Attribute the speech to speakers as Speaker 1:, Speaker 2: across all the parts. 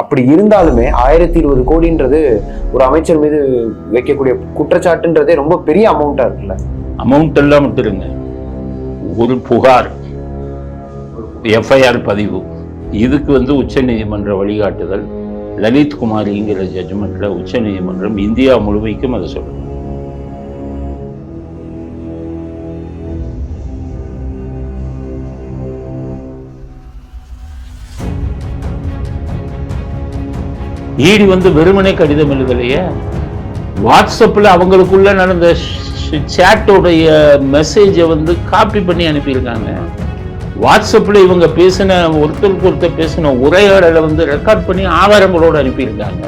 Speaker 1: அப்படி இருந்தாலுமே ஆயிரத்தி இருபது கோடின்றது ஒரு அமைச்சர் மீது வைக்கக்கூடிய குற்றச்சாட்டுன்றதே ரொம்ப பெரிய அமௌண்ட்டா இருக்குல்ல?
Speaker 2: அமௌண்ட் எல்லாம் விட்டுருங்க ஒரு புகார் எஃப்ஐஆர் பதிவு. இதுக்கு வந்து உச்சநீதிமன்ற வழிகாட்டுதல். லலித் குமாரிங்கிற ஜட்ஜ்மெண்ட்ல உச்சநீதிமன்றம் இந்தியா முழுமைக்கும் அதை சொல்லுது. ஈடி வந்து வெறுமனே கடிதம் எழுதலையே? வாட்ஸ்அப்பில் அவங்களுக்குள்ள நடந்த சேட்டோடைய மெசேஜை வந்து காப்பி பண்ணி அனுப்பியிருக்காங்க. வாட்ஸ்அப்பில் இவங்க பேசின ஒருத்தருக்கு ஒருத்தர் பேசின உரையாடலை வந்து ரெக்கார்ட் பண்ணி ஆதாரங்களோடு அனுப்பியிருக்காங்க.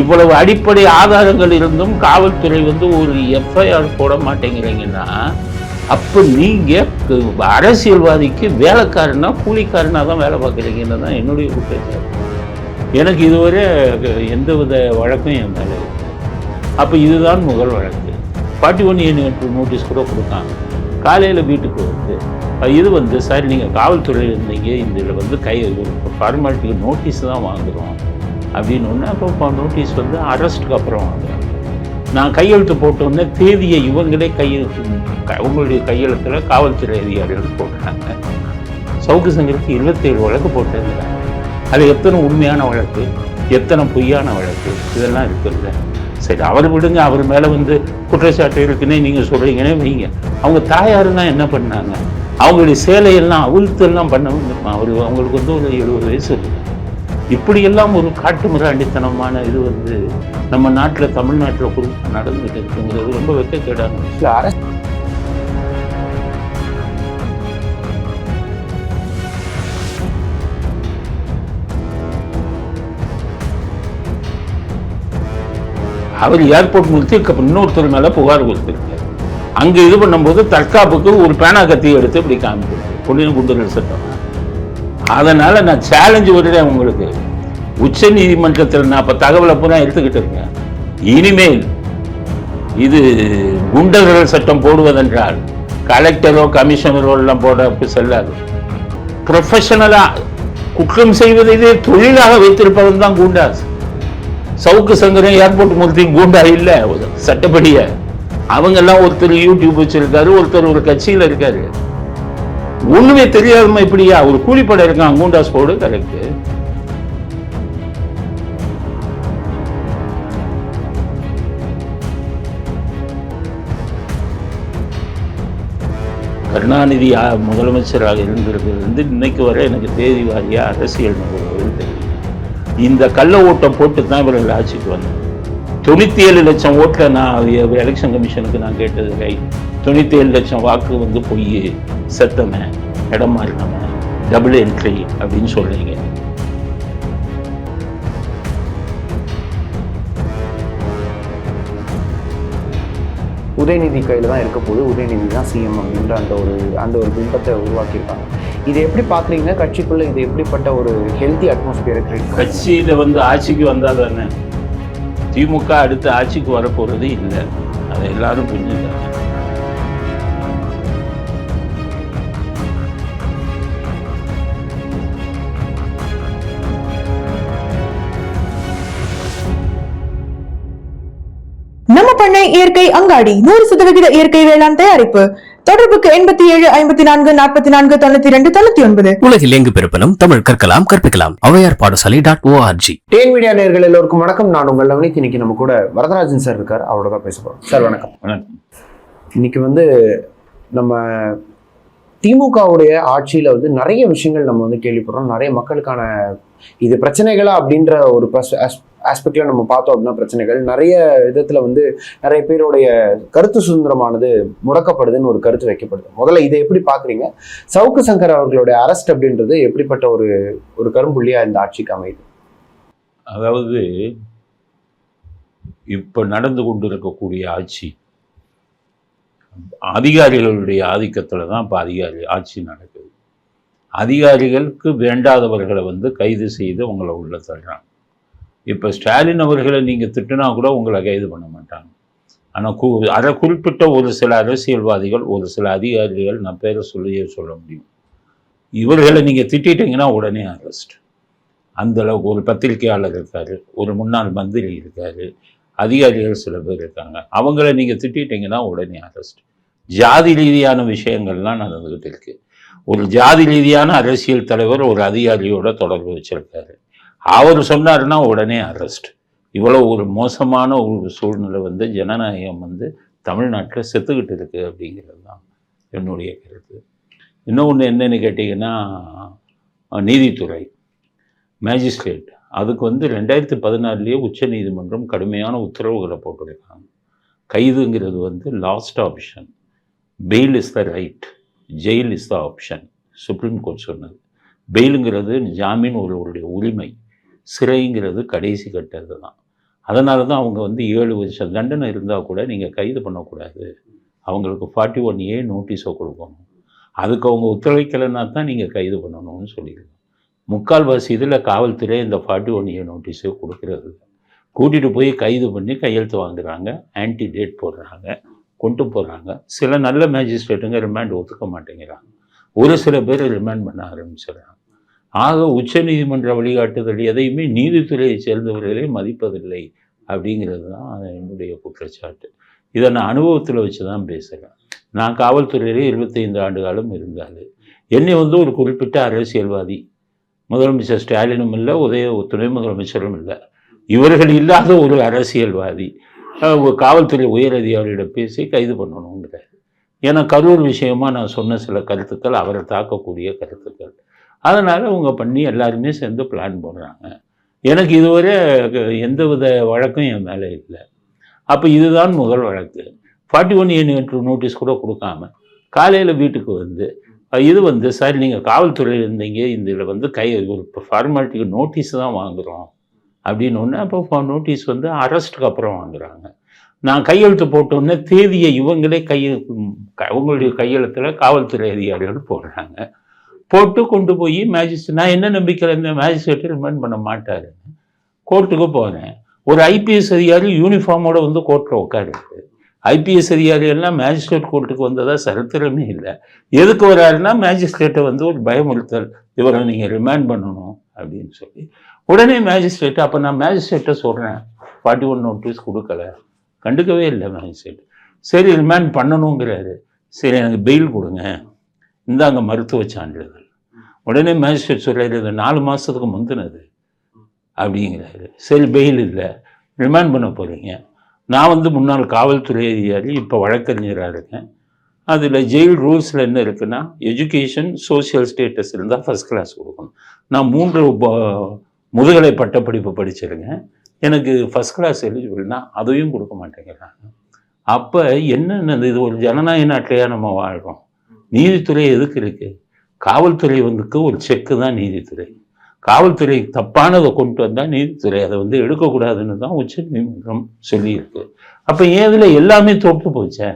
Speaker 2: இவ்வளவு அடிப்படை ஆதாரங்கள் இருந்தும் காவல்துறை வந்து ஒரு எஃப்ஐஆர் போட மாட்டேங்கிறீங்கன்னா அப்போ நீங்கள் அரசியல்வாதிக்கு வேலைக்காரனா கூலிக்காரனாக தான் வேலை பார்க்குறீங்கன்னு தான் என்னுடைய குற்றச்சாட்டு. எனக்கு இதுவரை எந்த வித வழக்கும் என் மேலே அப்போ இதுதான் முதல் வழக்கு. ஃபார்ட்டி ஒன் நோட்டீஸ் கூட கொடுத்தாங்க. காலையில் வீட்டுக்கு வந்து இது வந்து சார் நீங்கள் காவல்துறையில் இருந்தீங்க. இந்த இதில் வந்து கை ஃபார்மாலிட்டிக்கு நோட்டீஸ் தான் வாங்குகிறோம் அப்படின்னு ஒன்று அப்போ நோட்டீஸ் வந்து அரெஸ்ட்டுக்கு அப்புறம் வாங்குறோம் நான் கையெழுத்து போட்டோன்னே தேதியை இவங்களே கையெழுத்து உங்களுடைய கையெழுத்தில் காவல்துறை அதிகாரிகள் போட்டாங்க. சவுக்கு சங்கருக்கு இருபத்தேழு வழக்கு போட்டிருந்தாங்க அது எத்தனை உண்மையான வழக்கு எத்தனை பொய்யான வழக்கு இதெல்லாம் இருக்குல்ல. சரி அவர் விடுங்க அவர் மேலே வந்து குற்றச்சாட்டு இருக்குன்னே நீங்கள் சொல்கிறீங்கன்னே வைங்க. அவங்க தாயாருன்னா என்ன பண்ணாங்க? அவங்களுடைய சேலையெல்லாம் அவிழ்த்தெல்லாம் பண்ண அவர் அவங்களுக்கு வந்து ஒரு எழுபது வயசு இப்படியெல்லாம் ஒரு காட்டு மிராண்டித்தனமான இது வந்து நம்ம நாட்டில் தமிழ்நாட்டில் குறிப்பாக நடந்துட்டு இருக்குங்கிறது ரொம்ப வெக்கக்கேடான
Speaker 1: அரசு
Speaker 2: அவர் ஏர்போர்ட் முடித்து இன்னொருத்தர் மேலே புகார் கொடுத்துருக்காரு. அங்கே இது பண்ணும்போது தற்காப்புக்கு ஒரு பேனா கத்தி எடுத்து இப்படி காமிக்கிறார். பொன்னியின் குண்டுகள் சட்டம் அதனால் நான் சேலஞ்சு விடுறேன் உங்களுக்கு. உச்ச நீதிமன்றத்தில் நான் இப்போ தகவலை பூரா எடுத்துக்கிட்டு இருக்கேன். இனிமேல் இது குண்டர்கள் சட்டம் போடுவதென்றால் கலெக்டரோ கமிஷனரோ எல்லாம் போட செல்லாது. ப்ரொஃபஷனலாக குற்றம் செய்வதை தொழிலாக வைத்திருப்பவன் தான் குண்டாஸ். சவுக்கு சங்கரம் ஏர்போர்ட் மூர்த்தியும் கூண்டா இல்ல. சட்டப்படிய. அவங்க எல்லாம் ஒருத்தர் யூடியூப் வச்சிருக்காரு ஒருத்தர் ஒரு கட்சியில இருக்காரு. ஒண்ணுமே தெரியாதமா இப்படியா ஒரு கூலிப்படை இருக்கான் கூண்டாஸ் போடு கரெக்ட் கருணாநிதி முதலமைச்சராக இருந்திருக்கிறது. வந்து இன்னைக்கு வரை எனக்கு தேதி வாரியா அரசியல் நிகழ்வுகள் தெரியும். இந்த கள்ள ஓட்டம் போட்டு தான் இவர்கள் ஆட்சிக்கு வந்தாங்க தொண்ணூத்தி ஏழு லட்சம் ஓட்டில் நான் எலெக்ஷன் கமிஷனுக்கு நான் கேட்டது கை. தொண்ணூத்தி ஏழு லட்சம் வாக்கு வந்து பொய் செத்தவன் இடம் மாறினவன் டபுள் என்ட்ரி அப்படின்னு சொல்றீங்க.
Speaker 1: உதயநிதி கையில தான் இருக்க போது உதயநிதி தான் சிஎம் அப்படின்ற அந்த ஒரு அந்த ஒரு பிம்பத்தை உருவாக்கியிருக்காங்க. இதை எப்படி பார்க்குறீங்க? கட்சிக்குள்ளே இது எப்படிப்பட்ட ஒரு ஹெல்த்தி அட்மாஸ்பியர் கிரியேட்
Speaker 2: கட்சியில வந்து ஆட்சிக்கு வந்தால் தானே திமுக அடுத்து ஆட்சிக்கு வரப்போகிறது இல்லை. அதை எல்லாரும் புரிஞ்சுக்காங்க
Speaker 3: பண்ணை இயற்கை அங்காடி. நூறு சதவிகித இயற்கை வேளாண் தயாரிப்பு. தொடர்புக்கு எண்பத்தி ஏழு ஐம்பத்தி நான்கு நாற்பத்தி நான்கு தொண்ணூத்தி ரெண்டு தொண்ணூத்தி ஒன்பது.
Speaker 4: உலகில் எங்கு பிறப்பினும் தமிழ் கற்கலாம் கற்பிக்கலாம். ஔவையார் பாடசாலை டாட் ஓஆர்ஜி
Speaker 1: டேன் மீடியா நேர்கள் எல்லோருக்கும் வணக்கம். நான் உங்கள் நவனித் இன்னைக்கு நம்ம கூட வரதராஜன் சார் இருக்கார். அவரோட தான் பேச போறோம். சார் வணக்கம்.
Speaker 2: வணக்கம்.
Speaker 1: இன்னைக்கு வந்து நம்ம திமுகவுடைய ஆட்சியில வந்து நிறைய விஷயங்கள் நம்ம வந்து கேள்விப்படுறோம். நிறைய மக்களுக்கான இது பிரச்சனைகளா அப்படின்ற ஒரு ஆஸ்பெக்டில் நம்ம பார்த்தோம் அப்படின்னா பிரச்சனைகள். நிறைய விதத்தில் வந்து நிறைய பேருடைய கருத்து சுதந்திரமானது முடக்கப்படுதுன்னு ஒரு கருத்து வைக்கப்படுது. முதல்ல இதை எப்படி பார்க்குறீங்க? சவுக்கு சங்கர் அவர்களுடைய அரெஸ்ட் அப்படின்றது எப்படிப்பட்ட ஒரு ஒரு கரும்புள்ளியாக இந்த ஆட்சிக்கு அமையுது?
Speaker 2: அதாவது இப்போ நடந்து கொண்டிருக்கக்கூடிய ஆட்சி அதிகாரிகளுடைய ஆதிக்கத்தில் தான் இப்போ அதிகாரி ஆட்சி நடக்குது. அதிகாரிகளுக்கு வேண்டாதவர்களை வந்து கைது செய்து உங்களை உள்ள தள்ளுறாங்க. இப்போ ஸ்டாலின் அவர்களை நீங்கள் திட்டினா கூட உங்களை கைது பண்ண மாட்டாங்க. ஆனால் கு அதை குறிப்பிட்ட ஒரு சில அரசியல்வாதிகள் ஒரு சில அதிகாரிகள் நான் பேரை சொல்லியே சொல்ல முடியும். இவர்களை நீங்கள் திட்டிட்டீங்கன்னா உடனே அரெஸ்ட் அந்த அளவுக்கு ஒரு பத்திரிகையாளர் இருக்கார் ஒரு முன்னாள் மந்திரி இருக்கார் அதிகாரிகள் சில பேர் இருக்காங்க. அவங்கள நீங்கள் திட்டிட்டீங்கன்னா உடனே அரெஸ்ட் ஜாதி ரீதியான விஷயங்கள்லாம் நடந்துக்கிட்டு இருக்குது ஒரு ஜாதி ரீதியான அரசியல் தலைவர் ஒரு அதிகாரியோட தொடர்பு வச்சுருக்காரு. அவர் சொன்னாருன்னா உடனே அரெஸ்ட் இவ்வளோ ஒரு மோசமான ஒரு சூழ்நிலை வந்து ஜனநாயகம் வந்து தமிழ்நாட்டில் செத்துக்கிட்டு இருக்குது அப்படிங்கிறது தான் என்னுடைய கருத்து. இன்னொன்று என்னன்னு கேட்டிங்கன்னா நீதித்துறை மேஜிஸ்ட்ரேட் அதுக்கு வந்து ரெண்டாயிரத்தி பதினாறுலேயே உச்ச நீதிமன்றம் கடுமையான உத்தரவுகளை போட்டிருக்காங்க. கைதுங்கிறது வந்து last option bail is the right jail is the option Supreme Court சொன்னது. பெயிலுங்கிறது ஜாமீன் ஒருவருடைய உரிமை. சிறைங்கிறது கடைசி கட்டது தான். அதனால தான் அவங்க வந்து ஏழு வருஷம் தண்டனை இருந்தால் கூட நீங்கள் கைது பண்ணக்கூடாது. அவங்களுக்கு ஃபார்ட்டி ஒன் ஏ நோட்டீஸை கொடுக்கணும். அதுக்கு அவங்க உத்தரவிக்கலைன்னா தான் நீங்கள் கைது பண்ணணும்னு சொல்லியிருக்கோம் முக்கால்வாசி இதில் காவல்துறை இந்த ஃபார்ட்டி ஒன் ஏ நோட்டீஸே கொடுக்கறது. கூட்டிகிட்டு போய் கைது பண்ணி கையெழுத்து வாங்குறாங்க ஆன்டி டேட் போடுறாங்க கொண்டு போகிறாங்க சில நல்ல மேஜிஸ்ட்ரேட்டுங்க ரிமாண்ட் ஒத்துக்க மாட்டேங்கிறாங்க. ஒரு சில பேர் ரிமாண்ட் பண்ண ஆரம்பிச்சிடுறாங்க. ஆக உச்சநீதிமன்ற வழிகாட்டுதல் எதையுமே நீதித்துறையை சேர்ந்தவர்களே மதிப்பதில்லை அப்படிங்கிறது தான் என்னுடைய குற்றச்சாட்டு. இதை நான் அனுபவத்தில் வச்சு தான் பேசுகிறேன் நான் காவல்துறையிலே இருபத்தைந்து ஆண்டு காலம் இருந்தால். என்னை வந்து ஒரு குறிப்பிட்ட அரசியல்வாதி முதலமைச்சர் ஸ்டாலினும் இல்லை உதய துணை முதலமைச்சரும் இல்லை. இவர்கள் இல்லாத ஒரு அரசியல்வாதி காவல்துறை உயர் அதிகாரியிடம் பேசி கைது பண்ணணுங்கிறார் ஏன்னா கரூர் விஷயமாக நான் சொன்ன சில கருத்துக்கள் அவரை தாக்கக்கூடிய கருத்துக்கள். அதனால் அவங்க பண்ணி எல்லாருமே சேர்ந்து பிளான் போடுறாங்க. எனக்கு இதுவரை எந்த வித வழக்கும் என் மேலே இல்லை. அப்போ இதுதான் முதல் வழக்கு. ஃபார்ட்டி ஒன் ஏ நோட்டீஸ் கூட கொடுக்காம காலையில் வீட்டுக்கு வந்து இது வந்து சார் நீங்கள் காவல்துறையில் இருந்தீங்க. இந்த இதில் வந்து கை ஒரு ஃபார்மாலிட்டிக்கு நோட்டீஸ் தான் வாங்குகிறோம் அப்படின்னு ஒன்று அப்போ நோட்டீஸ் வந்து அரெஸ்ட்டுக்கு அப்புறம் வாங்குறாங்க. நான் கையெழுத்து போட்டோன்னே தேதியை இவங்களே கைய அவங்களுடைய கையெழுத்தில் காவல்துறை அதிகாரிகள் போடுறாங்க. போட்டு கொண்டு போய் மேஜிஸ்ட்ரேட் நான் என்ன நம்பிக்கையில் இந்த மேஜிஸ்ட்ரேட்டை ரிமைண்ட் பண்ண மாட்டாரு. கோர்ட்டுக்கு போகிறேன் ஒரு ஐபிஎஸ் அதிகாரி யூனிஃபார்மோட வந்து கோர்ட்டில் உட்காருது. ஐபிஎஸ் அதிகாரி எல்லாம் மேஜிஸ்ட்ரேட் கோர்ட்டுக்கு வந்ததாக சரித்திரமே இல்லை. எதுக்கு வராருன்னா மேஜிஸ்ட்ரேட்டை வந்து ஒரு பயமுறுத்தல். இவரை நீங்கள் ரிமைண்ட் பண்ணணும் அப்படின்னு சொல்லி. உடனே மேஜிஸ்ட்ரேட் அப்போ நான் மேஜிஸ்ட்ரேட்டை சொல்கிறேன் ஃபார்ட்டி ஒன் நோட்டீஸ் கொடுக்கல. கண்டுக்கவே இல்லை மேஜிஸ்ட்ரேட் சரி ரிமைண்ட் பண்ணணுங்கிறாரு. சரி எனக்கு பெயில் கொடுங்க. இந்தாங்க மருத்துவ சான்றிதழ். உடனே மேஜிஸ்ட்ரேட் சொல்கிறாரு இது நாலு மாதத்துக்கு முந்தினது. அப்படிங்கிறாரு. சரி பெயில் இல்லை. ரிமாண்ட் பண்ண போகிறீங்க நான் வந்து முன்னாள் காவல்துறை அதிகாரி இப்போ வழக்கறிஞராக இருக்கேன். அதில் ஜெயில் ரூல்ஸில் என்ன இருக்குன்னா எஜுகேஷன் சோஷியல் ஸ்டேட்டஸ் இருந்தால் ஃபஸ்ட் கிளாஸ் கொடுக்கணும். நான் மூன்று ப- முதுகலை பட்டப்படிப்பு படிச்சிருக்கேன். எனக்கு ஃபஸ்ட் கிளாஸ் எலிஜிபிள்னா அதையும் கொடுக்க மாட்டேங்கிறாங்க. அப்போ என்னென்னது இது? ஒரு ஜனநாயக நாட்டிலேயே நம்ம வாழ்கிறோம் நீதித்துறை எதுக்கு இருக்கு? காவல்துறை வந்துக்கு ஒரு செக்கு தான் நீதித்துறை. காவல்துறை தப்பானதை கொண்டு வந்தால் நீதித்துறை. அதை வந்து எடுக்கக்கூடாதுன்னு தான் உச்ச நீதிமன்றம் சொல்லியிருக்கு. அப்போ ஏன் இதில் எல்லாமே தோற்று போச்சே?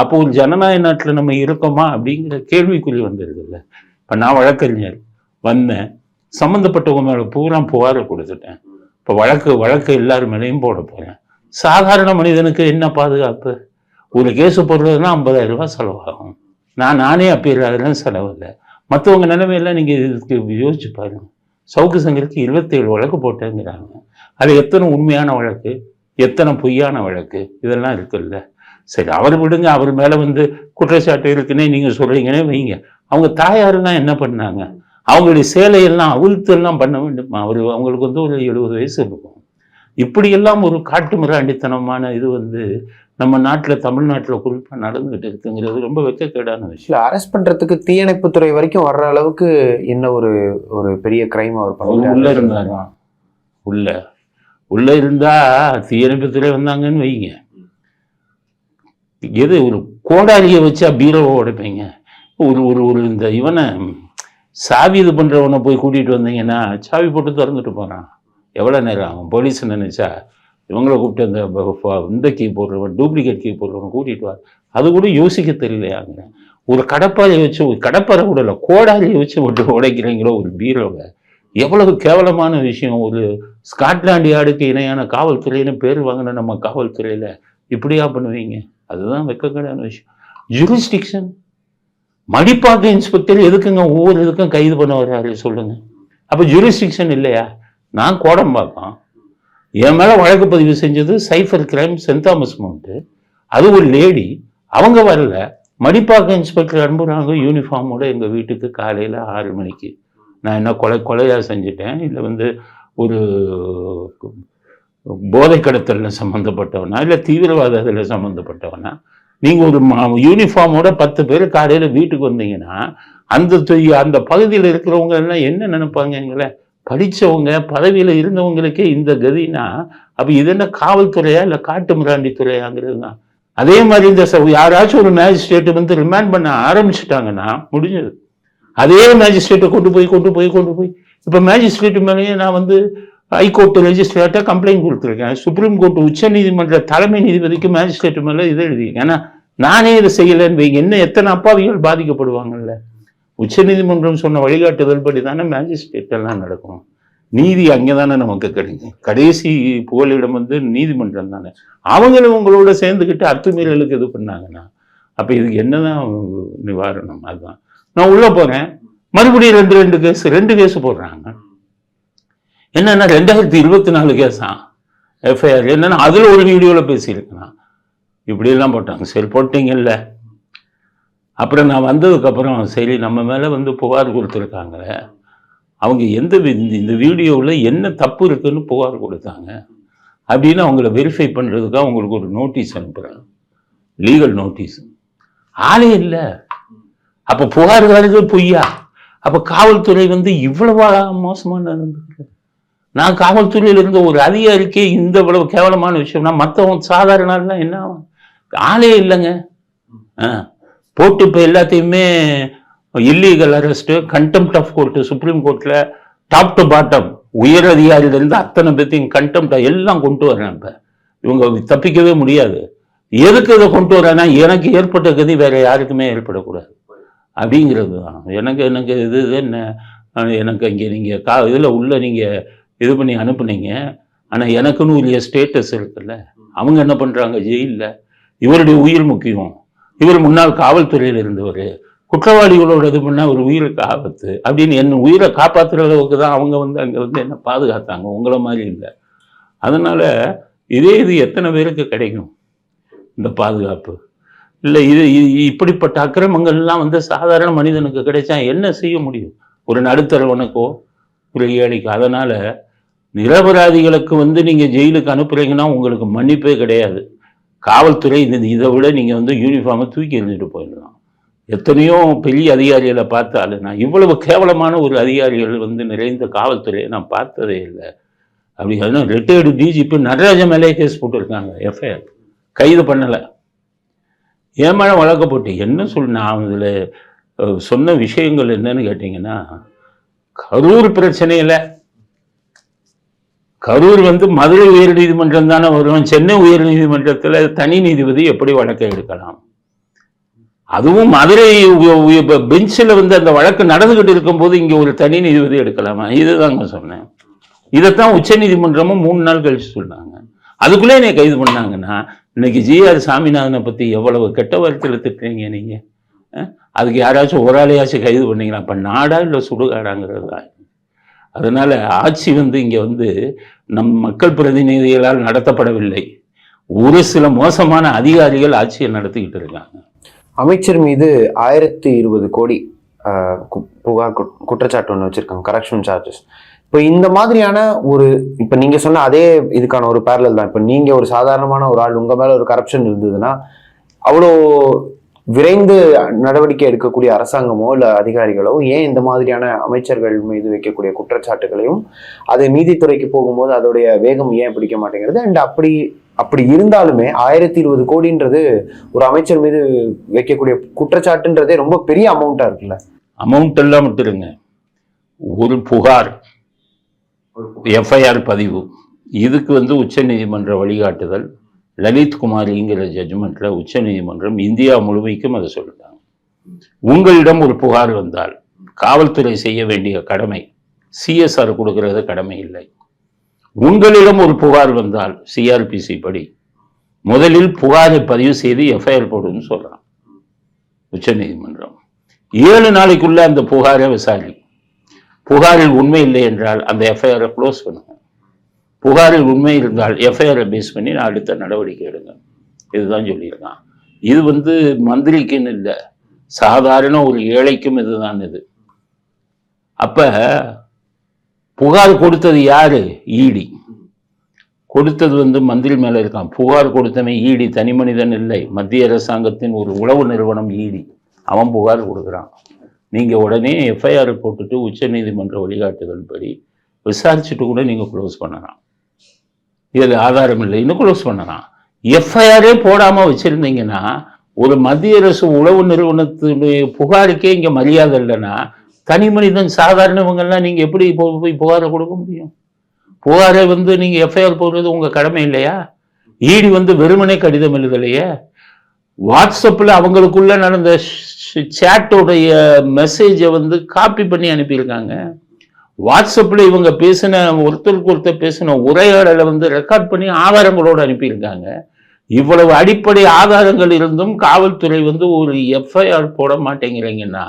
Speaker 2: அப்போ ஒரு ஜனநாயக நாட்டில் நம்ம இருக்கோமா அப்படிங்கிற கேள்விக்குறி வந்துருக்குல்ல இப்போ நான் வழக்கறிஞர் வந்தேன். சம்மந்தப்பட்டவங்க மேலே பூரா புகாரை கொடுத்துட்டேன். இப்போ வழக்கு வழக்கு எல்லார் மேலேயும் போட போகிறேன் சாதாரண மனிதனுக்கு என்ன பாதுகாப்பு? ஒரு கேஸு போடுறதுன்னா ஐம்பதாயிரம் ரூபாய் செலவாகும். நான் நானே அப்பீராகிறேன் செலவு இல்லை. மற்றவங்க நிலைமையெல்லாம் நீங்கள் இதுக்கு யோசிச்சு பாருங்க. சவுக்கு சங்கருக்கு இருபத்தேழு வழக்கு போட்டேங்கிறாங்க. அது எத்தனை உண்மையான வழக்கு எத்தனை பொய்யான வழக்கு இதெல்லாம் இருக்குல்ல. சரி அவர் விடுங்க. அவர் மேலே வந்து குற்றச்சாட்டு இருக்குன்னே நீங்கள் சொல்கிறீங்கன்னே வைங்க. அவங்க தாயாரெல்லாம் என்ன பண்ணாங்க? அவங்களுடைய சேலையெல்லாம் அவிழ்த்தெல்லாம் பண்ண வேண்டும். அவர் அவங்களுக்கு வந்து ஒரு எழுபது வயசு இருக்கும். இப்படியெல்லாம் ஒரு காட்டு மிராண்டித்தனமான இது வந்து நம்ம நாட்டில் தமிழ்நாட்டில் குறிப்பாக நடந்துகிட்டு இருக்குங்கிறது ரொம்ப வெக்கக்கேடான விஷயம்.
Speaker 1: அரெஸ்ட் பண்றதுக்கு தீயணைப்புத்துறை வரைக்கும் வர்ற அளவுக்கு என்ன ஒரு ஒரு பெரிய கிரைம் அவர்
Speaker 2: அவர் உள்ள இருந்தாராம் உள்ள. உள்ள இருந்தா தீயணைப்புத்துறை வந்தாங்கன்னு வைங்க. எது ஒரு கோடாரியை வச்சா பீரோவை உடைப்பீங்க? ஒரு ஒரு ஒரு இந்த இவனை சாவி இது பண்றவனை போய் கூட்டிட்டு வந்தீங்கன்னா சாவி போட்டு திறந்துட்டு போறான். எவ்வளோ நேரம் ஆகும்? போலீஸ் நினைச்சா இவங்களை கூப்பிட்டு அந்த இந்த கீ போடுறவன் டூப்ளிகேட் கீ போடுறவன் கூட்டிட்டு வா. அது கூட யோசிக்க தெரியலையாங்க. ஒரு கடப்பாறையை வச்சு ஒரு கடப்பாறை கூட இல்லை கோடாரியை வச்சு மட்டும் உடைக்கிறீங்களோ ஒரு பீரோவை. எவ்வளவு கேவலமான விஷயம். ஒரு ஸ்காட்லாந்து யார்டுக்கு இணையான காவல்துறைன்னு பேர் வாங்கின நம்ம காவல்துறையில் இப்படியா பண்ணுவீங்க? அதுதான் வெக்கக்கடான விஷயம். ஜூரிஸ்டிக்ஷன் மடிப்பாக்க இன்ஸ்பெக்டர் எதுக்குங்க ஒவ்வொரு இதுக்கும் கைது பண்ண வர்றாரு சொல்லுங்கள் அப்போ ஜூரிஸ்டிக்ஷன் இல்லையா? நான் கோடம்பாக்கம் என் மேலே வழக்கு பதிவு செஞ்சது cyber crime St Thomas Mount அது ஒரு லேடி. அவங்க வரல. மடிப்பாக்கம் இன்ஸ்பெக்டர் அனுப்புகிறாங்க யூனிஃபார்மோடு எங்கள் வீட்டுக்கு காலையில் ஆறு மணிக்கு. நான் என்ன கொலை கொலையாக செஞ்சுட்டேன்? இல்லை வந்து ஒரு போதை கடத்தலில் சம்மந்தப்பட்டவனா இல்லை தீவிரவாதத்தில் சம்மந்தப்பட்டவனா நீங்கள் ஒரு யூனிஃபார்மோட பத்து பேர் காலையில் வீட்டுக்கு வந்தீங்கன்னா அந்த அந்த பகுதியில் இருக்கிறவங்க எல்லாம் என்ன நினைப்பாங்க எங்களை? படித்தவங்க பதவியில் இருந்தவங்களுக்கே இந்த கதினா அப்போ இது என்ன காவல்துறையா இல்லை காட்டு மிராண்டி துறையாங்கிறது தான்? அதே மாதிரி இந்த யாராச்சும் ஒரு மேஜிஸ்ட்ரேட் வந்து ரிமாண்ட் பண்ண ஆரம்பிச்சிட்டாங்கன்னா முடிஞ்சது. அதே மேஜிஸ்ட்ரேட்டை கொண்டு போய் கொண்டு போய் கொண்டு போய். இப்போ மேஜிஸ்ட்ரேட் மேலேயே நான் வந்து ஹைகோர்ட் ரெஜிஸ்ட்ரேட்டாக கம்ப்ளைண்ட் கொடுத்துருக்கேன். சுப்ரீம் கோர்ட் உச்ச நீதிமன்ற தலைமை நீதிபதிக்கு மேஜிஸ்ட்ரேட் மேலே இதை எழுதியிருக்கேன். ஏன்னா நானே இதை செய்யலைன்னு வைங்க. இன்னும் எத்தனை அப்பாவிகள் பாதிக்கப்படுவாங்கல்ல? உச்ச நீதிமன்றம் சொன்ன வழிகாட்டுதல் படி தானே மேஜிஸ்ட்ரேட் எல்லாம் நடக்கும். நீதி அங்கே தானே நமக்கு கிடைக்கும். கடைசி புகலிடம் வந்து நீதிமன்றம் தானே. அவங்களும் உங்களோட சேர்ந்துக்கிட்டு அத்துமீறலுக்கு இது பண்ணாங்கன்னா அப்போ இதுக்கு என்னதான் நிவாரணம்? அதுதான். நான் உள்ளே போகிறேன் மறுபடியும் ரெண்டு ரெண்டு கேஸ் ரெண்டு கேஸ் போடுறாங்க. என்னென்னா ரெண்டாயிரத்தி இருபத்தி நாலு கேஸா? எஃப்ஐஆர் என்னென்னா அதில் ஒரு வீடியோவில் பேசியிருக்கேன் இப்படியெல்லாம் போட்டாங்க. சரி போட்டீங்கல்ல. அப்புறம் நான் வந்ததுக்கப்புறம் சரி நம்ம மேலே வந்து புகார் கொடுத்துருக்காங்க. அவங்க எந்த வி- இந்த- வீடியோவில் என்ன தப்பு இருக்குன்னு புகார் கொடுத்தாங்க. அப்படின்னு அவங்கள வெரிஃபை பண்ணுறதுக்கு அவங்களுக்கு ஒரு நோட்டீஸ் அனுப்புகிறேன் லீகல் நோட்டீஸ் ஆளே இல்லை. அப்போ புகார்காரர்கள் பொய்யா? அப்போ காவல்துறை வந்து இவ்வளவா மோசமாக நடந்துருக்கு நான் காவல்துறையில் இருந்த ஒரு அதிகாரிக்கே இந்த இவ்வளவு கேவலமான விஷயம்னா மற்றவங்க சாதாரண என்ன ஆகும்? ஆளே இல்லைங்க. ஆ. போட்டு இப்போ எல்லாத்தையுமே illegal arrest contempt of court Supreme கோர்ட்டில் டாப் டு பாட்டம் உயர் அதிகாரியிலேருந்து அத்தனை பேர்த்தையும் கண்டெம்ட் எல்லாம் கொண்டு வரேன் இப்போ. இவங்க தப்பிக்கவே முடியாது. எதுக்கு இதை கொண்டு வரேன்னா எனக்கு ஏற்பட்ட கதி வேற யாருக்குமே ஏற்படக்கூடாது. அப்படிங்கிறது தான். எனக்கு எனக்கு இது இது என்ன? எனக்கு இங்கே நீங்கள் கா இதில் உள்ள நீங்கள் இது பண்ணி அனுப்புனீங்க. ஆனால் எனக்குன்னு உரிய ஸ்டேட்டஸ் இருக்குல்ல. அவங்க என்ன பண்ணுறாங்க ஜெயிலில். இவருடைய உயிர் முக்கியம். இவர் முன்னாள் காவல்துறையில் இருந்தவர். குற்றவாளிகளோட இது பண்ணால் ஒரு உயிருக்கு ஆபத்து அப்படின்னு என் உயிரை காப்பாற்றுற அளவுக்கு தான் அவங்க வந்து அங்கே வந்து என்ன பாதுகாத்தாங்க. உங்களை மாதிரி இல்லை. அதனால் இதே இது எத்தனை பேருக்கு கிடைக்கும்? இந்த பாதுகாப்பு. இல்லை இது இப்படிப்பட்ட அக்கிரமங்கள்லாம் வந்து சாதாரண மனிதனுக்கு கிடைச்சா என்ன செய்ய முடியும்? ஒரு நடுத்தரவனுக்கோ ஒரு ஏழைக்கு. அதனால் நிரபராதிகளுக்கு வந்து நீங்கள் ஜெயிலுக்கு அனுப்புறீங்கன்னா உங்களுக்கு மன்னிப்பே கிடையாது. காவல்துறை இந்த இதை விட நீங்கள் வந்து யூனிஃபார்மை தூக்கி எழுந்துட்டு போயிடலாம். எத்தனையோ பெரிய அதிகாரிகளை பார்த்தாலும் நான் இவ்வளவு கேவலமான ஒரு அதிகாரிகள் வந்து நிறைந்த காவல்துறையை நான் பார்த்ததே இல்லை. அப்படி சொன்னால் ரிட்டையர்டு டிஜிபி நடராஜ மேலே கேஸ் போட்டிருக்காங்க எஃப்ஐஆர் கைது பண்ணலை. ஏன் மேலே வழக்கு போட்டு என்ன சொல் நான் இதில் சொன்ன விஷயங்கள் என்னன்னு கேட்டிங்கன்னா கரூர் பிரச்சனையில் கரூர் வந்து மதுரை உயர் நீதிமன்றம் தானே வரும். சென்னை உயர் நீதிமன்றத்தில் தனி நீதிபதி எப்படி வழக்கை எடுக்கலாம்? அதுவும் மதுரை பெஞ்சில் வந்து அந்த வழக்கு நடந்துகிட்டு இருக்கும்போது இங்கே ஒரு தனி நீதிபதி எடுக்கலாமா? இதுதாங்க சொன்னேன். இதைத்தான் உச்ச நீதிமன்றமும் மூணு நாள் கழிச்சு சொன்னாங்க. அதுக்குள்ளே என்னை கைது பண்ணாங்கன்னா இன்னைக்கு ஜிஆர் சாமிநாதனை பற்றி எவ்வளவு கெட்ட வார்த்தையில் திட்டுறீங்க நீங்கள் அதுக்கு யாராச்சும் ஒரு ஆளையாச்சும் கைது பண்ணீங்களா? அப்போ நாடா இல்லை சுடுகாடாங்கிறது? தான் அதனால ஆட்சி வந்து இங்கே வந்து நம் மக்கள் பிரதிநிதிகளால் நடத்தப்படவில்லை. ஒரு சில மோசமான அதிகாரிகள் ஆட்சியை நடத்திக்கிட்டு இருக்காங்க.
Speaker 1: அமைச்சர் மீது ஆயிரத்தி இருபது கோடி கு- புகார் குட்- குற்றச்சாட்டு ஒன்று வச்சிருக்காங்க கரெக்ஷன் சார்ஜஸ் இப்போ இந்த மாதிரியான ஒரு இப்போ நீங்கள் சொன்ன அதே இதுக்கான ஒரு பேரலல் தான். இப்போ நீங்கள் ஒரு சாதாரணமான ஒரு ஆள் உங்கள் மேலே ஒரு கரப்ஷன் இருந்ததுன்னா அவ்வளோ விரைந்து நடவடிக்கை எடுக்கக்கூடிய அரசாங்கமோ இல்லை அதிகாரிகளோ ஏன் இந்த மாதிரியான அமைச்சர்கள் மீது வைக்கக்கூடிய குற்றச்சாட்டுகளையும் அது நீதித்துறைக்கு போகும்போது அதோடைய வேகம் ஏன் பிடிக்க மாட்டேங்கிறது? அண்ட் அப்படி அப்படி இருந்தாலுமே ஆயிரத்தி இருபது கோடின்றது ஒரு அமைச்சர் மீது வைக்கக்கூடிய குற்றச்சாட்டுன்றதே ரொம்ப பெரிய அமௌண்ட்டா இருக்குல்ல?
Speaker 2: அமௌண்ட் எல்லாம் விட்டுருங்க ஒரு புகார். எஃப்ஐஆர் பதிவு இதுக்கு வந்து உச்சநீதிமன்ற வழிகாட்டுதல் லலித் குமாரிங்கிற ஜட்ஜ்மெண்ட்ல உச்சநீதிமன்றம் இந்தியா முழுமைக்கும் அதை சொல்லிட்டாங்க. உங்களிடம் ஒரு புகார் வந்தால் காவல்துறை செய்ய வேண்டிய கடமை சிஎஸ்ஆர் கொடுக்கறது கடமை இல்லை. உங்களிடம் ஒரு புகார் வந்தால் சிஆர்பிசி படி முதலில் புகாரை பதிவு செய்து எஃப்ஐஆர் போடுன்னு சொல்றான் உச்சநீதிமன்றம் ஏழு நாளைக்குள்ள அந்த புகாரை விசாரி. புகாரில் உண்மை இல்லை என்றால் அந்த எஃப்ஐஆரை க்ளோஸ் பண்ணுங்க. புகாரில் உண்மை இருந்தால் எஃப்ஐஆரை பேஸ் பண்ணி நான் அடுத்த நடவடிக்கை எடுங்க. இதுதான் சொல்லியிருக்கான். இது வந்து மந்திரிக்குன்னு இல்லை. சாதாரண ஒரு ஏழைக்கும் இதுதான் இது. அப்ப புகார் கொடுத்தது யாரு? ஈடி கொடுத்தது வந்து மந்திரி மேல இருக்கான். புகார் கொடுத்தவன் ஈடி தனி மனிதன் இல்லை. மத்திய அரசாங்கத்தின் ஒரு உளவு நிறுவனம் ஈடி அவன் புகார் கொடுக்குறான். நீங்க உடனே எஃப்ஐஆர் போட்டுட்டு உச்சநீதிமன்ற வழிகாட்டுதல் படி விசாரிச்சுட்டு கூட நீங்க க்ளோஸ் பண்ணலாம். இதில் ஆதாரம் இல்லை இன்னும் க்ளோஸ் பண்ணலாம். எஃப்ஐஆரே போடாமல் வச்சுருந்தீங்கன்னா ஒரு மத்திய அரசு உளவு நிறுவனத்தினுடைய புகாருக்கே இங்கே மரியாதை இல்லைன்னா தனி மனிதன் சாதாரணவங்கெல்லாம் நீங்கள் எப்படி போ- போய் புகாரை கொடுக்க முடியும்? புகாரை வந்து நீங்கள் எஃப்ஐஆர் போடுறது உங்கள் கடமை இல்லையா? ஈடி வந்து வெறுமனே கடிதம் எழுதலையே? வாட்ஸ்அப்பில் அவங்களுக்குள்ள நடந்த சேட்டோடைய மெசேஜை வந்து காப்பி பண்ணி அனுப்பியிருக்காங்க. வாட்ஸ்அப்பில் இவங்க பேசின ஒருத்தருக்கு ஒருத்தர் பேசின உரையாடலை வந்து ரெக்கார்ட் பண்ணி ஆதாரங்களோடு அனுப்பியிருக்காங்க. இவ்வளவு அடிப்படை ஆதாரங்கள் இருந்தும் காவல்துறை வந்து ஒரு எஃப்ஐஆர் போட மாட்டேங்கிறீங்கன்னா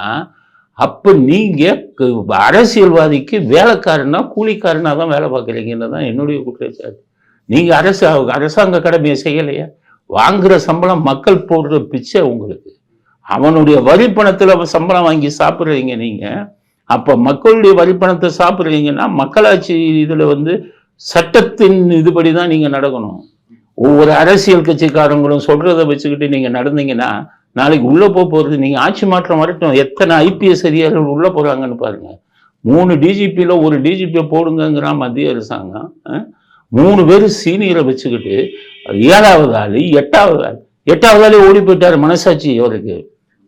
Speaker 2: அப்போ நீங்கள் அரசியல்வாதிக்கு வேலைக்காரனா கூலிக்காரனா தான் வேலை பார்க்குறீங்கன்னு தான் என்னுடைய குற்றச்சாட்டு. நீங்கள் அரசு அரசாங்க கடமையை செய்யலையா? வாங்குகிற சம்பளம் மக்கள் போடுற பிச்சை உங்களுக்கு. அவனுடைய வரி பணத்தில் சம்பளம் வாங்கி சாப்பிட்றீங்க நீங்கள் அப்போ மக்களுடைய வரிப்பணத்தை சாப்பிட்றீங்கன்னா மக்களாட்சி இதில் வந்து சட்டத்தின் இதுபடி தான் நீங்கள் நடக்கணும். ஒவ்வொரு அரசியல் கட்சிக்காரங்களும் சொல்கிறத வச்சுக்கிட்டு நீங்கள் நடந்தீங்கன்னா நாளைக்கு உள்ளே போக போகிறது நீங்கள் ஆட்சி மாற்றம் வரட்டும். எத்தனை ஐபிஎஸ் அதிகாரிகள் உள்ளே போகிறாங்கன்னு பாருங்கள் மூணு டிஜிபியில் ஒரு டிஜிபியை போடுங்கிறான் மத்திய அரசாங்கம் மூணு பேர் சீனியரை வச்சுக்கிட்டு ஏழாவது ஆள் எட்டாவது ஆள் எட்டாவது ஆளே ஓடி போயிட்டார் மனசாட்சி அவருக்கு.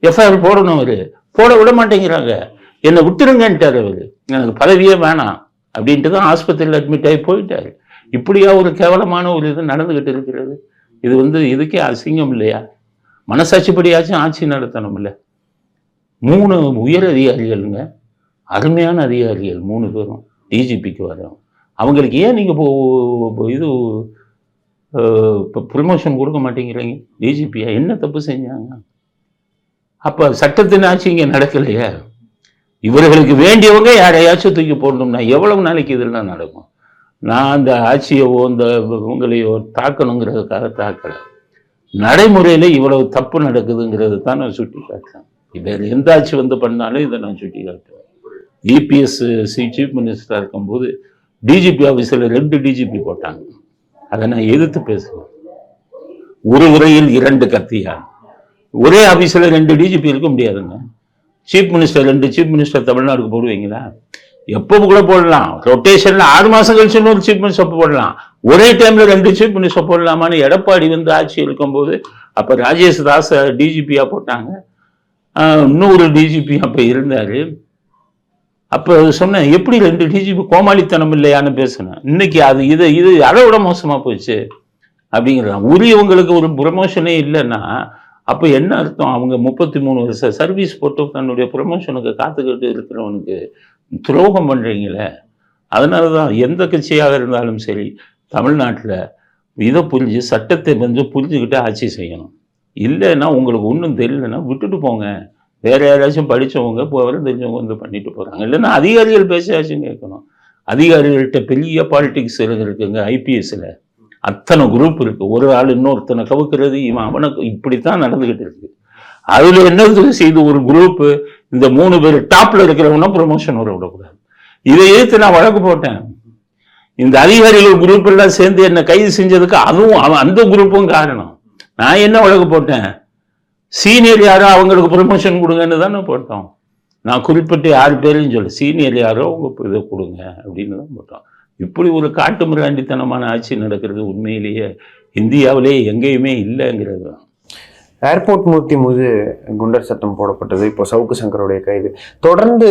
Speaker 2: எஃப்ஐஆர் போடணும் அவர். போட விட மாட்டேங்கிறாங்க. என்னை விட்டுருங்கன்ட்டார் அவர். எனக்கு பதவியே வேணாம் அப்படின்ட்டு தான் ஆஸ்பத்திரியில் அட்மிட் ஆகி போயிட்டாரு. இப்படியா ஒரு கேவலமான ஒரு இது நடந்துகிட்டு இருக்கிறது? இது வந்து இதுக்கே அசிங்கம் இல்லையா? மனசாட்சிப்படியாச்சும் ஆட்சி நடத்தணும் இல்லை மூணு உயர் அதிகாரிகள்ங்க. அருமையான அதிகாரிகள் மூணு பேரும். டிஜிபிக்கு வரோம் அவங்களுக்கு ஏன் நீங்கள் இது இப்போ ப்ரமோஷன் கொடுக்க மாட்டேங்கிறீங்க? டிஜிபியா என்ன தப்பு செஞ்சாங்க? அப்போ சட்டத்தின் ஆட்சி இங்கே நடக்கலையா? இவர்களுக்கு வேண்டியவங்க யாரையாச்சும் தூக்கி போடணும்னா எவ்வளவு நாளைக்கு இதெல்லாம் நடக்கும்? நான் அந்த ஆட்சியவோ இந்த உங்களையோ தாக்கணுங்கிறதுக்காக தாக்கலை. நடைமுறையில் இவ்வளவு தப்பு நடக்குதுங்கிறது தான் நான் சுட்டி காட்டுறேன் வேறு எந்த ஆட்சி வந்து பண்ணாலும் இதை நான் சுட்டி காட்டுறேன் இபிஎஸ் சி சீஃப் மினிஸ்டராக இருக்கும்போது டிஜிபி ஆஃபீஸில் ரெண்டு டிஜிபி போட்டாங்க. அதை நான் எதிர்த்து பேசுவேன். ஒரு உரையில் இரண்டு கத்தியா? ஒரே ஆஃபீஸில் ரெண்டு டிஜிபி இருக்க முடியாதுங்க. சீஃப் மினிஸ்டர் ரெண்டு சீஃப் மினிஸ்டர் தமிழ்நாடுக்கு போடுவீங்களா? எப்போ கூட போடலாம். ரொட்டேஷன்ல ஆறு மாசம் கழிச்சு இன்னொரு சீஃப் மினிஸ்டர் போடலாம். ஒரே டைம்ல ரெண்டு சீஃப் மினிஸ்டர் போடலாமான்னு எடப்பாடி வந்து ஆட்சி இருக்கும்போது அப்ப ராஜேஷ் தாஸ் டிஜிபியா போட்டாங்க. இன்னொரு டிஜிபி அப்ப இருந்தாரு. அப்ப சொன்னேன் எப்படி ரெண்டு டிஜிபி கோமாளித்தனம் இல்லையான்னு பேசினேன். இன்னைக்கு அது இது இது அதை விட மோசமா போச்சு. அப்படிங்கிறான். உரியவங்களுக்கு ஒரு ப்ரமோஷனே இல்லைன்னா அப்போ என்ன அர்த்தம்? அவங்க முப்பத்தி மூணு வருஷம் சர்வீஸ் போட்டு தன்னுடைய ப்ரொமோஷனுக்கு காத்துக்கிட்டு இருக்கிறவனுக்கு துரோகம் பண்ணுறீங்களே அதனால தான் எந்த கட்சியாக இருந்தாலும் சரி தமிழ்நாட்டில் இதை புரிஞ்சு சட்டத்தை வந்து புரிஞ்சுக்கிட்டு ஆட்சி செய்யணும். இல்லைன்னா உங்களுக்கு ஒன்றும் தெரியலன்னா விட்டுட்டு போங்க. வேற யாராச்சும் படிச்சவங்க போகிற தெரிஞ்சவங்க வந்து பண்ணிட்டு போகிறாங்க இல்லைன்னா அதிகாரிகள் பேசியாச்சும் கேட்கணும். அதிகாரிகள்கிட்ட பெரிய பாலிட்டிக்ஸ் இருக்குங்க ஐபிஎஸ்ல அத்தனை குரூப் இருக்கு. ஒரு ஆள் இன்னொருத்தனை கவுக்கிறது இவன் அவனுக்கு இப்படித்தான் நடந்துகிட்டு இருக்கு. அதுல என்ன செய்து ஒரு குரூப் இந்த மூணு பேர் டாப்ல இருக்கிறவனா ப்ரொமோஷன் வர விடக்கூடாது. இதை எதிர்த்து நான் வழக்கு போட்டேன். இந்த அதிகாரிகள் குரூப் எல்லாம் சேர்ந்து என்ன கைது செஞ்சதுக்கு அதுவும் அவன் அந்த குரூப்பும் காரணம். நான் என்ன வழக்கு போட்டேன்? சீனியர் யாரோ அவங்களுக்கு ப்ரொமோஷன் கொடுங்கன்னு தானே போட்டோம். நான் குறிப்பிட்டு யார் பேரையும் சொல்ல. சீனியர் யாரோ அவங்க இதை கொடுங்க அப்படின்னு தான் போட்டோம். இப்படி ஒரு காட்டு மிராண்டித்தனமான ஆட்சி நடக்கிறது உண்மையிலேயே இந்தியாவிலே எங்கேயுமே இல்லைங்கிறது. தான்
Speaker 1: ஏர்போர்ட் மூர்த்தி மீது குண்டர் சட்டம் போடப்பட்டது. இப்போ சவுக்கு சங்கருடைய கைது. தொடர்ந்து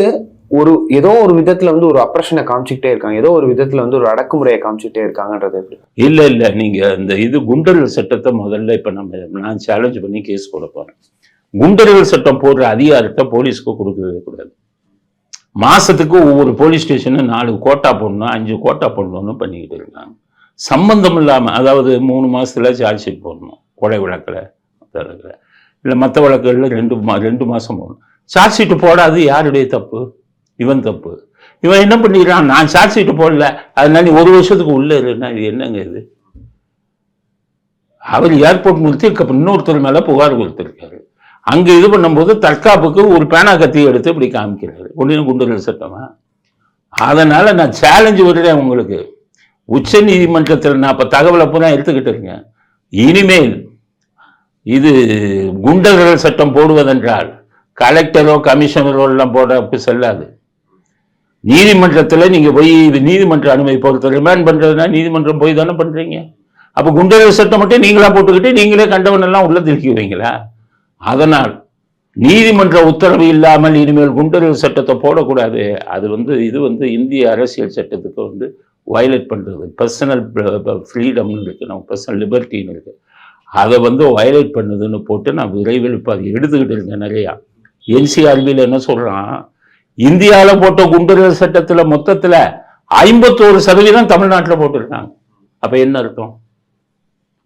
Speaker 1: ஒரு ஏதோ ஒரு விதத்துல வந்து ஒரு அப்ரஷனை காமிச்சிக்கிட்டே இருக்காங்க. ஏதோ ஒரு விதத்துல வந்து ஒரு அடக்குமுறையை காமிச்சிக்கிட்டே இருக்காங்கன்றது எப்படி?
Speaker 2: இல்ல இல்ல. நீங்க இந்த இது குண்டர்கள் சட்டத்தை முதல்ல இப்ப நம்ம நான் சேலஞ்ச் பண்ணி கேஸ் போட போறேன். குண்டர்கள் சட்டம் போடுற அதிகாரத்தை போலீஸ்க்கு கொடுக்கவே கூடாது. மாதத்துக்கு ஒவ்வொரு போலீஸ் ஸ்டேஷனும் நாலு கோட்டா போடணும் அஞ்சு கோட்டா போடணும்னு பண்ணிக்கிட்டு இருக்காங்க. சம்பந்தம் இல்லாமல் அதாவது மூணு மாதத்தில் சார்ஜ் ஷீட் போடணும் கொலை வழக்கில் வழக்கில். இல்லை மற்ற வழக்குகளில் ரெண்டு மா ரெண்டு மாதம் போடணும். சார்ஜ் ஷீட்டு போடாது யாருடைய தப்பு? இவன் தப்பு. இவன் என்ன பண்ணிக்கிறான்? நான் சார்ஜ் ஷீட்டு போடல. அதனால நீ ஒரு வருஷத்துக்கு உள்ளே இல்லைன்னா இது என்னங்க இது? அவர் ஏர்போர்ட் நிறுத்தி இன்னொருத்தர் மேலே புகார் கொடுத்துருக்காரு. அங்க இது பண்ணும்போது தற்காப்புக்கு ஒரு பேனா கத்தி எடுத்து இப்படி காமிக்கிறாரு. ஒன்று குண்டுகள் சட்டமா? அதனால நான் சேலஞ்சு விடுறேன் உங்களுக்கு. உச்ச நீதிமன்றத்தில் நான் இப்ப தகவலை பூரா எடுத்துக்கிட்டு இருக்கேன். இனிமேல் இது குண்டர்கள் சட்டம் போடுவதென்றால் கலெக்டரோ கமிஷனரோ எல்லாம் போட செல்லாது. நீதிமன்றத்தில் நீங்கள் போய் இது நீதிமன்ற அனுமதி பொறுத்த ரிமாண்ட் பண்ணுறதுனா நீதிமன்றம் போய் தானே பண்ணுறீங்க அப்போ குண்டர்கள் சட்டம் மட்டும் நீங்களாக போட்டுக்கிட்டு நீங்களே கண்டவன் எல்லாம் உள்ள திருக்கிடுவீங்களா அதனால் நீதிமன்ற உத்தரவு இல்லாமல் இனிமேல் குண்டறிவு சட்டத்தை போடக்கூடாது. அது வந்து இது வந்து இந்திய அரசியல் சட்டத்துக்கு வந்து வயலேட் பண்ணுறது பர்சனல் ஃப்ரீடம்னு இருக்குது நம்ம பர்சனல் லிபர்ட்டின்னு இருக்குது அதை வந்து வயலேட் பண்ணுதுன்னு போட்டு நான் விரைவில் இப்போ அதை எடுத்துக்கிட்டு இருக்கேன் நிறையா. என்சிஆர்பியில் என்ன சொல்கிறான் இந்தியாவில் போட்ட குண்டறிவு சட்டத்தில் மொத்தத்தில் ஐம்பத்தோரு சதவீதம் தமிழ்நாட்டில் போட்டிருக்காங்க. அப்போ என்ன அர்த்தம்?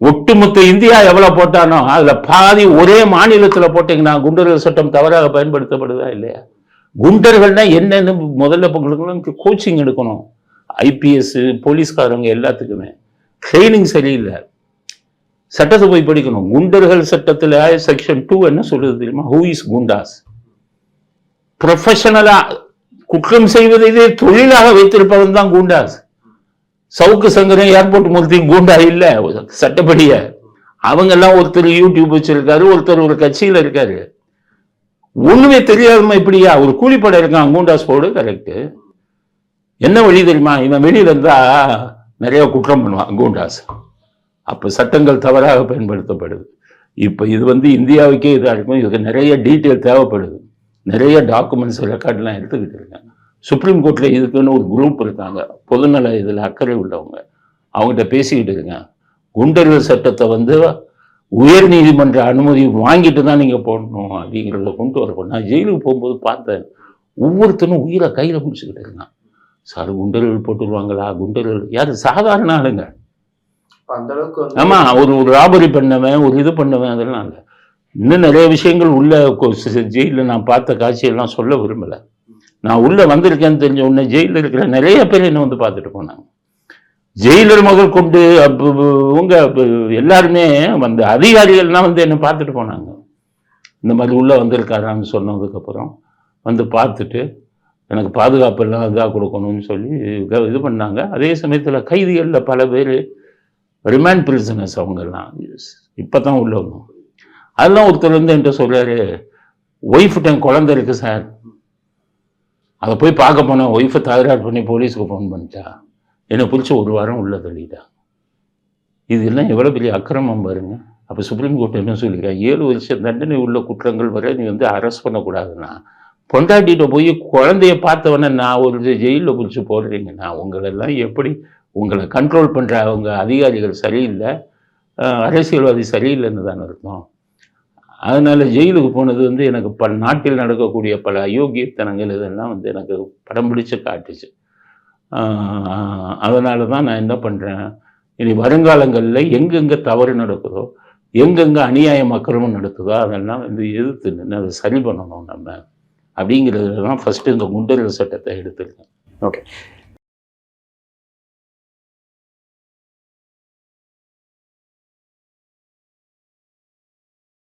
Speaker 2: ஒட்டுமொத்த இந்தியா எவ்வளவு போட்டானோ அதுல பாதி ஒரே மாநிலத்துல போட்டீங்கன்னா குண்டர்கள் சட்டம் தவறாக பயன்படுத்தப்படுதா இல்லையா? குண்டர்கள்னா என்னன்னு முதல்ல உங்களுக்கு கோச்சிங் எடுக்கணும். ஐபிஎஸ் போலீஸ்காரங்க எல்லாத்துக்குமே. ட்ரைனிங் சரியில்லை. சட்டத்தை போய் படிக்கணும். குண்டர்கள் சட்டத்தில் செக்ஷன் டூ என்ன சொல்லுது தெரியுமா? ஹூ இஸ் குண்டாஸ் ப்ரொஃபஷனலா குற்றம் செய்வதை இதே தொழிலாக வைத்திருப்பவன் தான் குண்டாஸ் சவுக்கு சங்கரன் ஏர்போர்ட் மூர்த்தி கூண்டா இல்லை. சட்டப்படிய. அவங்க எல்லாம் ஒருத்தர் யூடியூப் வச்சிருக்காரு ஒருத்தர் ஒரு கட்சியில் இருக்காரு. ஒண்ணுமே தெரியாதமா இப்படியா ஒரு கூலிப்படை இருக்கான் கூண்டாஸ் போடு கரெக்டு என்ன வழி தெரியுமா? இவன் வெளியில இருந்தா நிறைய குற்றம் பண்ணுவான் கூண்டாஸ். அப்ப சட்டங்கள் தவறாக பயன்படுத்தப்படுது. இப்ப இது வந்து இந்தியாவுக்கே இதாக இருக்கும். இதுக்கு நிறைய டீட்டெயில் தேவைப்படுது. நிறைய டாக்குமெண்ட்ஸ் ரெக்கார்ட்லாம் எடுத்துக்கிட்டு இருக்காங்க. சுப்ரீம் கோர்ட்ல இதுக்குன்னு ஒரு குரூப் இருக்காங்க. பொதுநல இதில் அக்கறை உள்ளவங்க. அவங்ககிட்ட பேசிக்கிட்டு இருக்கேன். குண்டர்கள் சட்டத்தை வந்து உயர் நீதிமன்ற அனுமதி வாங்கிட்டு தான் நீங்கள் போடணும் அப்படிங்கிறத கொண்டு வரப்போ நான் ஜெயிலுக்கு போகும்போது பார்த்தேன். ஒவ்வொருத்தனும் உயிரை கையில் பிடிச்சிக்கிட்டு இருக்கான் சார் குண்டர்கள் போட்டுருவாங்களா? குண்டர்கள் யார்? சாதாரண ஆளுங்க.
Speaker 1: அந்த அளவுக்கு
Speaker 2: ஆமா ஒரு ஒரு ராபரி பண்ணவன் ஒரு இது பண்ணவன் அதெல்லாம் இல்லை. இன்னும் நிறைய விஷயங்கள் உள்ள ஜெயிலில் நான் பார்த்த காட்சியெல்லாம் சொல்ல விரும்பலை. நான் உள்ள வந்திருக்கேன்னு தெரிஞ்ச உடனே ஜெயிலில் இருக்கிற நிறைய பேர் என்ன வந்து பார்த்துட்டு போனாங்க. ஜெயிலர் முதல் கொண்டு அப்போ உங்க எல்லாருமே வந்து அதிகாரிகள்லாம் வந்து என்ன பார்த்துட்டு போனாங்க. இந்த மாதிரி உள்ள வந்திருக்காரான்னு சொன்னதுக்கப்புறம் வந்து பார்த்துட்டு எனக்கு பாதுகாப்பு எல்லாம் இதாக கொடுக்கணும்னு சொல்லி இது பண்ணாங்க. அதே சமயத்தில் கைதிகளில் பல பேர் ரிமாண்ட் பிரிசனர்ஸ் அவங்கெல்லாம். இப்போ தான் உள்ள வந்தோம். அதெல்லாம் ஒருத்தர் வந்து என்கிட்ட சொல்கிறாரு ஒய்ஃப்கிட்ட குழந்தை இருக்கு சார். அதை போய் பார்க்க போனேன். ஒய்ஃபை தகராறு பண்ணி போலீஸுக்கு ஃபோன் பண்ணிட்டா. என்னை பிடிச்சி ஒரு வாரம் உள்ளே தள்ளிட்டா. இதெல்லாம் எவ்வளோ பெரிய அக்கிரமம் பாருங்க. அப்போ சுப்ரீம் கோர்ட் என்ன சொல்லியிருக்காங்க ஏழு வருஷம் தண்டனை உள்ள குற்றங்கள் வரை நீ வந்து அரெஸ்ட் பண்ணக்கூடாதுன்னா பொண்டாட்டிகிட்ட போய் குழந்தைய பார்த்தவொடனே நான் ஒரு ஜெயிலில் பிடிச்சி போடுறீங்கன்னா உங்களெல்லாம் எப்படி உங்களை கண்ட்ரோல் பண்ணுற அவங்க அதிகாரிகள் சரியில்லை. அரசியல்வாதி சரியில்லைன்னு தானே அர்த்தம். அதனால் ஜெயிலுக்கு போனது வந்து எனக்கு பல நாட்டில் நடக்கக்கூடிய பல அயோக்கியத்தனங்கள் இதெல்லாம் வந்து எனக்கு படம் பிடிச்சு காட்டுச்சு. அதனால தான் நான் என்ன பண்ணுறேன் இனி வருங்காலங்களில் எங்கெங்கே தவறு நடக்குதோ எங்கெங்கே அநியாயம் அக்கிரமம் நடக்குதோ அதெல்லாம் வந்து எதிர்த்து நின்று அதை சரி பண்ணணும் நம்ம. அப்படிங்கிறதுல தான் ஃபஸ்ட்டு இந்த குண்டர்கள் சட்டத்தை எடுத்துருக்கேன்.
Speaker 1: ஓகே